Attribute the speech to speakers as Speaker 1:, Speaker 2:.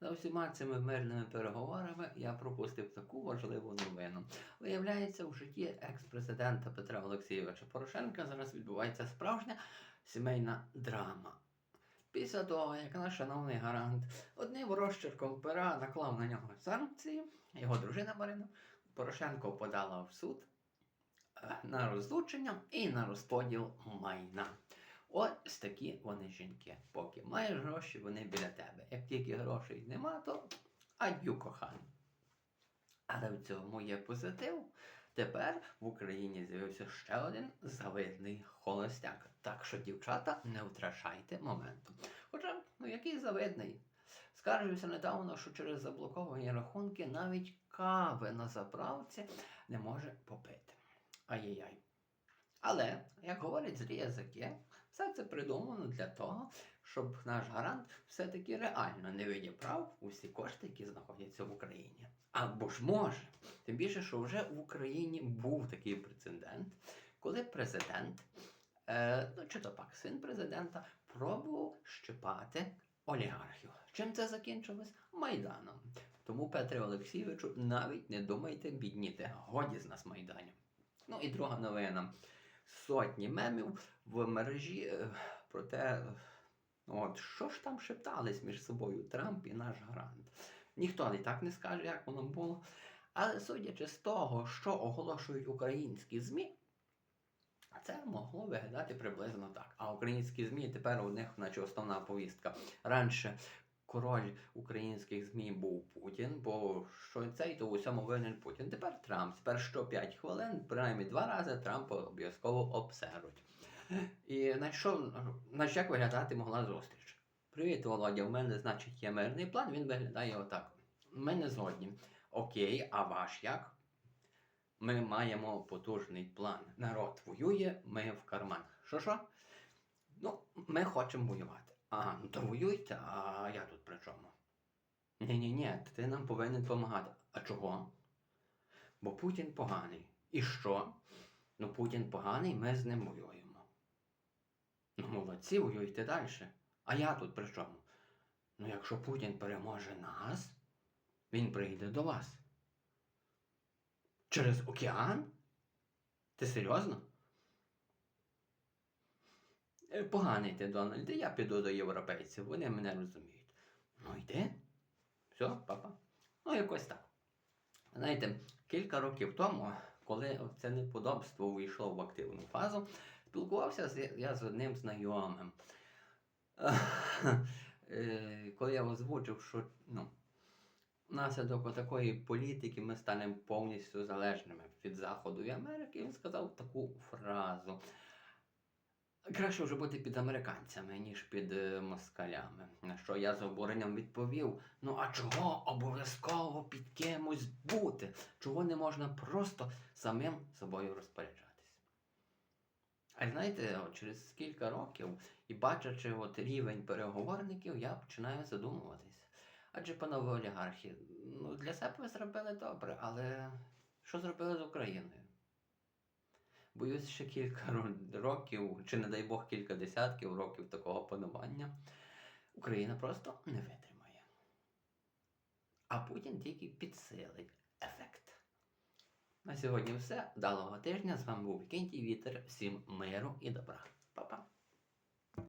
Speaker 1: За всіма цими мирними переговорами я пропустив таку важливу новину. Виявляється, у житті екс-президента Петра Олексійовича Порошенка зараз відбувається справжня сімейна драма. Після того, як наш шановний гарант одним розчерком пера наклав на нього санкції, його дружина Марина Порошенко подала в суд е, на розлучення і на розподіл майна. Ось такі вони жінки. Поки маєш гроші, вони біля тебе. Як тільки грошей нема, то адю коханий. Але в цьому є позитив. Тепер в Україні з'явився ще один завидний холостяк. Так що, дівчата, не втрачайте моменту. Хоча, ну який завидний? Скаржився недавно, що через заблоковані рахунки навіть кави на заправці не може попити. Ай-яй-яй. Але, як говорять злі язики, все це придумано для того, щоб наш гарант все-таки реально не відібрав усі кошти, які знаходяться в Україні. Або ж може. Тим більше, що вже в Україні був такий прецедент, коли президент, е, ну чи то пак син президента, пробував щипати олігархів. Чим це закінчилось? Майданом. Тому, Петре Олексійовичу, навіть не думайте бідніти. Годі з нас майданів. Ну і друга новина. Сотні мемів в мережі е, про те, от, що ж там шептались між собою Трамп і наш гарант. Ніхто і так не скаже, як воно було. Але судячи з того, що оголошують українські ЗМІ, це могло виглядати приблизно так. А українські ЗМІ тепер у них, наче основна повістка. Раніше король українських ЗМІ був Путін, бо що цей, то у всьому винен Путін. Тепер Трамп. Тепер що 5 хвилин, принаймні два рази Трампа обов'язково обсеруть. І на що, на як виглядати могла зустріч? Привіт, Володя, у мене, значить, є мирний план, він виглядає отак. Ми не згодні. Окей, а ваш як? Ми маємо потужний план. Народ воює, ми в карман. Що що? Ну, ми хочемо воювати. А, ну то воюйте, а я тут при чому? Ні-ні-ні, ти нам повинен допомагати. А чого? Бо Путін поганий. І що? Ну, Путін поганий, ми з ним воюємо. Ну, молодці, воюйте далі. А я тут при чому? Ну, якщо Путін переможе нас, він прийде до вас. Через океан? Ти серйозно? Е, Поганий ти, Дональд, я піду до європейців, вони мене розуміють. Ну йди. Все, папа. Ну, якось так. Знаєте, кілька років тому, коли це неподобство увійшло в активну фазу, спілкувався з- я з одним знайомим. Е, Коли я озвучив, що ну, внаслідок такої політики ми станемо повністю залежними від Заходу і Америки, він сказав таку фразу. Краще вже бути під американцями, ніж під е, москалями. На що я з обуренням відповів: ну а чого обов'язково під кимось бути? Чого не можна просто самим собою розпоряджатись? А знаєте, от через кілька років і бачачи от рівень переговорників, я починаю задумуватись. Адже, панове олігархи, ну для себе ви зробили добре, але що зробили з Україною? Боюсь, ще кілька років, чи не дай Бог кілька десятків років такого панування, Україна просто не витримає. А Путін тільки підсилить ефект. На сьогодні все. Далого тижня. З вами був Кенті Вітер. Всім миру і добра. Па-па.